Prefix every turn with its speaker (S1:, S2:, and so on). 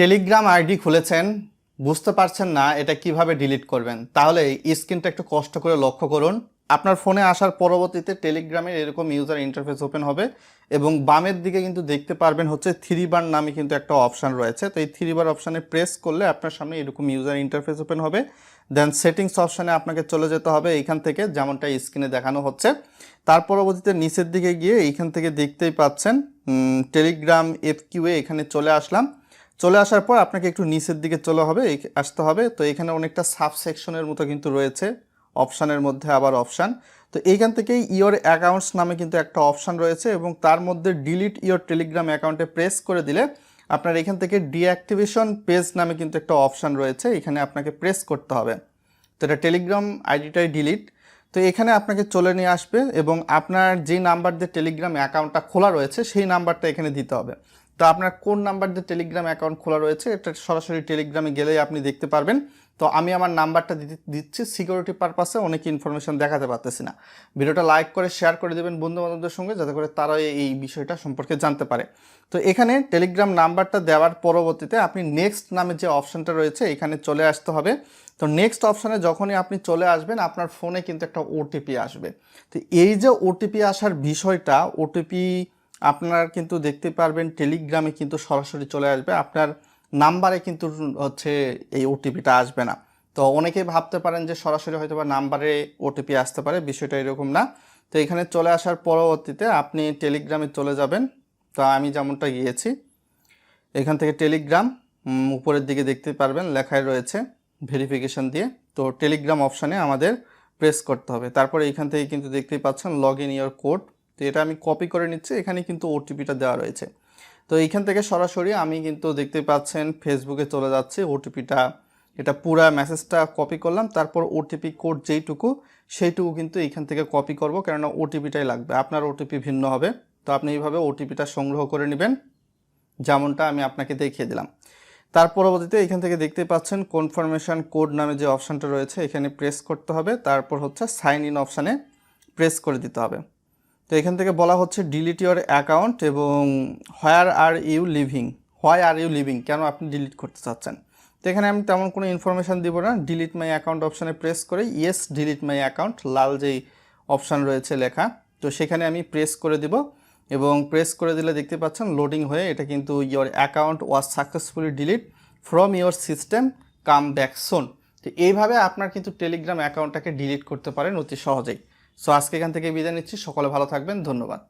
S1: Telegram ID খুলেছেন, বুঝতে পারছেন না এটা কীভাবে ডিলিট করবেন। তাহলে স্ক্রিনটা একটু কষ্ট করে লক্ষ্য করুন। আপনার ফোনে আসার পরবর্তীতে টেলিগ্রামের এরকম ইউজার ইন্টারফেস ওপেন হবে এবং বামের দিকে কিন্তু দেখতে পারবেন হচ্ছে থ্রি বার নামে কিন্তু একটা অপশান রয়েছে। তো এই থ্রি বার অপশানে প্রেস করলে আপনার সামনে এরকম ইউজার ইন্টারফেস ওপেন হবে। দেন সেটিংস অপশানে আপনাকে চলে যেতে হবে এইখান থেকে, যেমনটা স্ক্রিনে দেখানো হচ্ছে। তার পরবর্তীতে নিচের দিকে গিয়ে এইখান থেকে দেখতেই পাচ্ছেন টেলিগ্রাম এফ কিউএ এখানে চলে আসলাম। চলে আসার পর আপনাকে একটু নিচের দিকে চলে হবে আসতে হবে। তো এখানে অনেকটা সাব সেকশনের মতো কিন্তু রয়েছে। অপশানের মধ্যে আবার অপশান। তো এইখান থেকেই ইয়োর অ্যাকাউন্টস নামে কিন্তু একটা অপশান রয়েছে এবং তার মধ্যে ডিলিট ইয়োর টেলিগ্রাম অ্যাকাউন্টে প্রেস করে দিলে আপনার এখান থেকে ডিঅ্যাক্টিভেশন পেজ নামে কিন্তু একটা অপশান রয়েছে। এখানে আপনাকে প্রেস করতে হবে। তো এটা টেলিগ্রাম আইডিটাই ডিলিট তো এখানে আপনাকে চলে নিয়ে আসবে এবং আপনার যে নাম্বার দিয়ে টেলিগ্রাম অ্যাকাউন্টটা খোলা রয়েছে, সেই নাম্বারটা এখানে দিতে হবে। তো আপনার কোন নাম্বার দিয়ে টেলিগ্রাম অ্যাকাউন্ট খোলা রয়েছে? এটা সরাসরি টেলিগ্রামে গেলেই আপনি দেখতে পারবেন। তো আমি আমার নাম্বারটা দিচ্ছি। সিকিউরিটি পারপাসে অনেক ইনফরমেশন দেখাতে পারতেছি না। ভিডিওটা লাইক করে শেয়ার করে দেবেন বন্ধু বান্ধবদের সঙ্গে, যাতে করে তারা এই বিষয়টা সম্পর্কে জানতে পারে। তো এখানে টেলিগ্রাম নাম্বারটা দেওয়ার পরবর্তীতে আপনি নেক্সট নামে যে অপশানটা রয়েছে, এখানে চলে আসতে হবে। তো নেক্সট অপশানে যখনই আপনি চলে আসবেন, আপনার ফোনে কিন্তু একটা ওটিপি আসবে। তো এই যে ওটিপি আসার বিষয়টা ওটিপি আপনার কিন্তু দেখতে পারবেন টেলিগ্রামে কিন্তু সরাসরি চলে আসবে। আপনার নাম্বারে কিন্তু হচ্ছে এই ওটিপিটা আসবে না। তো অনেকেই ভাবতে পারেন যে সরাসরি হয়তো বা নাম্বারে ওটিপি আসতে পারে, বিষয়টা এরকম না। তো এখানে চলে আসার পরবর্তীতে আপনি টেলিগ্রামে চলে যাবেন। তো আমি যেমনটা গিয়েছি, এখান থেকে টেলিগ্রাম উপরের দিকে দেখতে পারবেন লেখায় রয়েছে ভেরিফিকেশন দিয়ে। তো টেলিগ্রাম অপশানে আমাদের প্রেস করতে হবে। তারপরে এখান থেকে কিন্তু দেখতেই পাচ্ছেন লগ ইন ইয়োর কোড তো এটা আমি কপি করে নিচ্ছি এখানে কিন্তু ওটিপিটা দেওয়া রয়েছে। তো এইখান থেকে সরাসরি আমি কিন্তু দেখতে পাচ্ছেন ফেসবুকে চলে যাচ্ছে ওটিপিটা এটা পুরা মেসেজটা কপি করলাম, তারপর ওটিপি কোড যেইটুকু, সেইটুকু কিন্তু এইখান থেকে কপি করব, কেননা ওটিপিটাই লাগবে, আপনার ওটিপি ভিন্ন হবে। তো আপনি এইভাবে ওটিপিটা সংগ্রহ করে নেবেন, যেমনটা আমি আপনাকে দেখিয়ে দিলাম। তার পরবর্তীতে এখান থেকে দেখতে পাচ্ছেন কনফার্মেশন কোড নামে যে অপশানটা রয়েছে, এখানে প্রেস করতে হবে, তারপর হচ্ছে সাইন ইন অপশানে প্রেস করে দিতে হবে। তো এখান থেকে বলা হচ্ছে ডিলিট ইউর অ্যাকাউন্ট এবং where are you leaving why are you leaving কেন আপনি ডিলিট করতে চাচ্ছেন? তো এখানে আমি তেমন কোনো ইনফরমেশান দিব না। ডিলিট মাই অ্যাকাউন্ট অপশানে প্রেস করে ইয়েস ডিলিট মাই অ্যাকাউন্ট লাল যেই অপশান রয়েছে লেখা, তো সেখানে আমি প্রেস করে দিব এবং প্রেস করে দিলে দেখতে পাচ্ছেন লোডিং হয়ে এটা কিন্তু your account was successfully delete from your system come back soon তো এইভাবে আপনার কিন্তু টেলিগ্রাম অ্যাকাউন্টটাকে ডিলিট করতে পারেন অতি সহজেই। সো আজকে এখান থেকে বিদায় নিচ্ছি। সকলে ভালো থাকবেন। ধন্যবাদ।